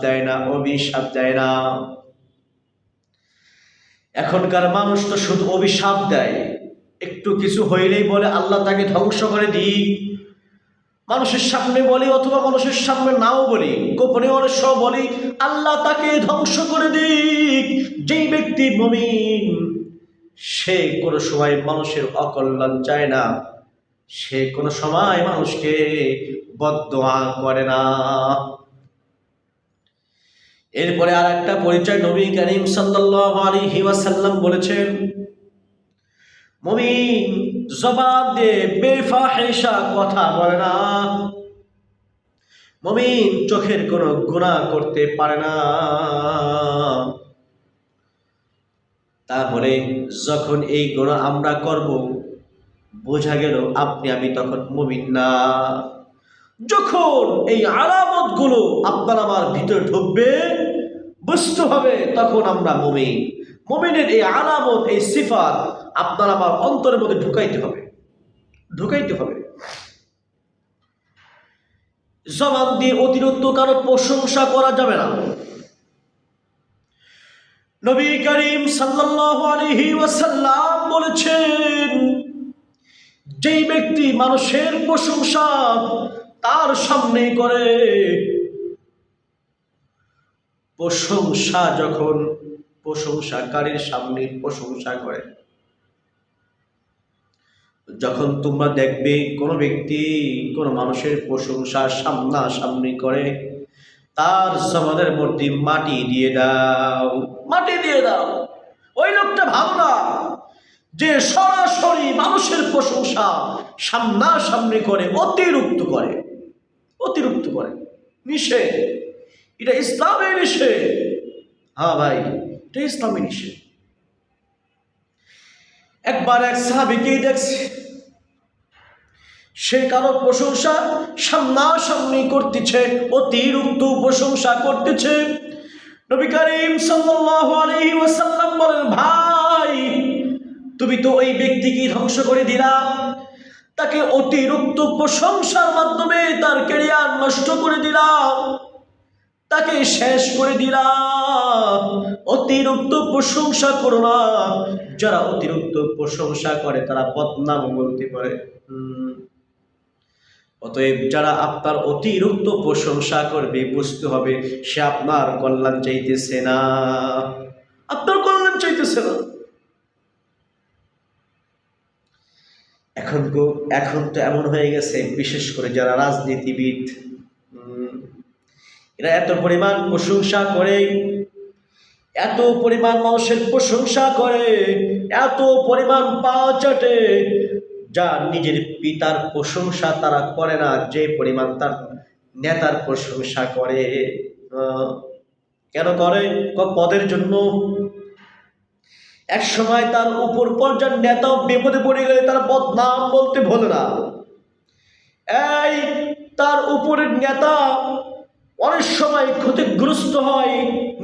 দেয় না অভিশাপ দেয় না এখনকার মানুষ তো শুধু অভিশাপ দেয়। একটু কিছু হইলেই বলে, আল্লাহ তাকে ধ্বংস করে দিই মানুষের সামনে বলি অথবা মানুষের সামনে নাও বলি, গোপনে অনেক সময় বলি, আল্লাহ তাকে ধ্বংস করে দিক। যেই ব্যক্তি মমিন, সে কোনো সময় মানুষের অকল্যাণ চায় না। সে কোনো সময় মানুষকে বদোয়া করে না। এরপরে আর একটা পরিচয় নবী করিম ওয়াসাল্লাম বলেছেন কথা বলে না। মুমিন চোখের কোনো গুনাহ করতে পারে না। তারপরে যখন এই গুনাহ আমরা করব, বোঝা গেল আপনি, আমি তখন মমিন না। যখন এই আলামতগুলো আপনার আমার ভিতরে ঢুকবে, বুঝতে হবে তখন আমরা মুমিন। মুমিনের এই আলামত, এই সিফাত আপনার আমার অন্তরের মধ্যে ঢুকাইতে হবে। ঢুকাইতে হবে। জবান দিয়ে অতিরিক্ত কারও প্রশংসা করা যাবে না। নবী করিম ওয়াসাল্লাম বলেছেন, যেই ব্যক্তি মানুষের প্রশংসা তার সামনে করে। প্রশংসা যখন প্রশংসাকারীর সামনে প্রশংসা করে, যখন তোমরা দেখবে কোনো ব্যক্তি কোনো মানুষের প্রশংসা সামনা সামনি করে, তার সমাজের মধ্যে মাটি দিয়ে দাও, মাটি দিয়ে দাও। ওই লোকটা ভালো না। যে সরাসরি মানুষের প্রশংসা সামনা সামনাসামনি করে, অতিরিক্ত করে। অতিরিক্ত করে। নিষেধ। এটা ইসলামের নিষেধ। হ্যাঁ ভাই, এটা ইসলামের নিষেধ। একবার এক সাহাবিকেই দেখছে। সে কারও প্রশংসা সামনাসামনি করতেছে, অতিরিক্ত প্রশংসা করতেছে। নবী করিম সাল্লাল্লাহু আলাইহি ওয়াসাল্লাম বলেন, ভাই, তুমি তো ওই ব্যক্তিকে ধ্বংস করে দিলা। তাকে অতিরিক্ত প্রশংসার মাধ্যমে তার কেরিয়ার নষ্ট করে দিলাম। তাকে শেষ করে দিলাম। অতিরিক্ত প্রশংসা করো না। যারা অতিরিক্ত প্রশংসা করে, তারা বদনাম বলতে পারে। অতএব যারা আপনার অতিরিক্ত প্রশংসা করবে, বুঝতে হবে সে আপনার কল্যাণ চাইতেছে না। আপনার কল্যাণ চাইতেছে না। এখন এখন তো এমন হয়ে গেছে, বিশেষ করে যারা রাজনীতিবিদ এরা এত পরিমাণ প্রশংসা করে, এত পরিমাণ মানুষের প্রশংসা করে, এত পরিমাণ পা চাটে, যা নিজের পিতার প্রশংসা তারা করে না, যে পরিমাণ তার নেতার প্রশংসা করে কেন করে? পদের জন্য এক সময় তার উপর পর্যায়ের নেতা বিপদে পড়ে গেলে তার বদনাম বলতে ভোলে না। এই তার উপরের নেতা অনেক সময় ক্ষতিগ্রস্ত হয়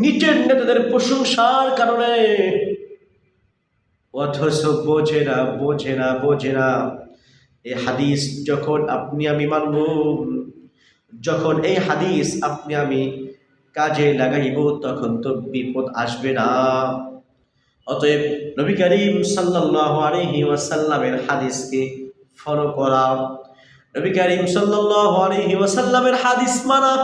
নিচের নেতাদের প্রশংসার কারণে। অথচ বোঝে না বোঝে না বোঝে না। এই হাদিস যখন আপনি আমি মানব, যখন এই হাদিস আপনি আমি কাজে লাগাইব, তখন তো বিপদ আসবে না। অতএব নবী করিম সাল্লাহ আলহি ওয়াসাল্লামের হাদিসকে ফলো করা। নবী করিম সাল্লাহ আলহি ওয়াসাল্লামের হাদিস মানা।